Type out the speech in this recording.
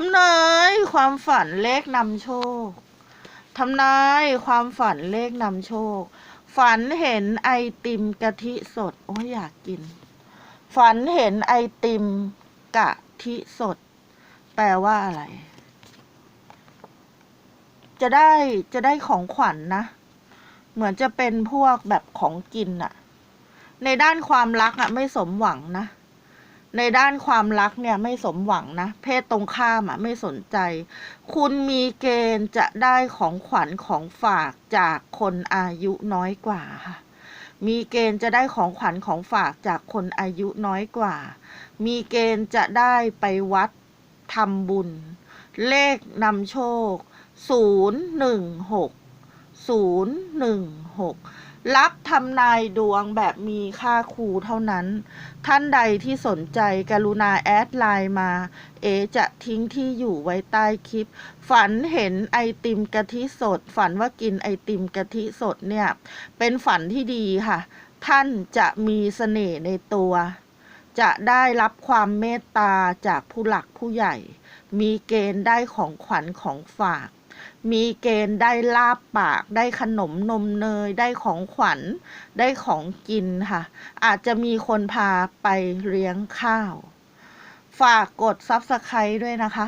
ทำนายความฝันเลขนำโชค ทำนายความฝันเลขนำโชค ฝันเห็นไอติมกะทิสด โอ้ยอยากกิน ฝันเห็นไอติมกะทิสด แปลว่าอะไร จะได้จะได้ของขวัญนะเหมือนจะเป็นพวกแบบของกินอะในด้านความรักอะไม่สมหวังนะ ในด้านความรักเนี่ยไม่สมหวังนะ เพศตรงข้ามอะไม่สนใจ คุณมีเกณฑ์จะได้ของขวัญของฝากจากคนอายุน้อยกว่าค่ะมีเกณฑ์จะได้ของขวัญของฝากจากคนอายุน้อยกว่า มีเกณฑ์จะได้ไปวัดทำบุญ เลขนำโชคศู นย์หนึ่งหกศูนย์หนึ่งหกรับทำนายดวงแบบมีค่าครูเท่านั้น ท่านใดที่สนใจกรุณาแอดไลน์มา เอจะทิ้งที่อยู่ไว้ใต้คลิป ฝันเห็นไอติมกะทิสด ฝันว่ากินไอติมกะทิสดเนี่ย เป็นฝันที่ดีค่ะ ท่านจะมีเสน่ห์ในตัว จะได้รับความเมตตาจากผู้หลักผู้ใหญ่ มีเกณฑ์ได้ของขวัญของฝาก มีเกณฑ์ได้ลาบปาก ได้ขนมนมเนย ได้ของขวัญ ได้ของกินค่ะ อาจจะมีคนพาไปเลี้ยงข้าว ฝากกด Subscribe ด้วยนะคะ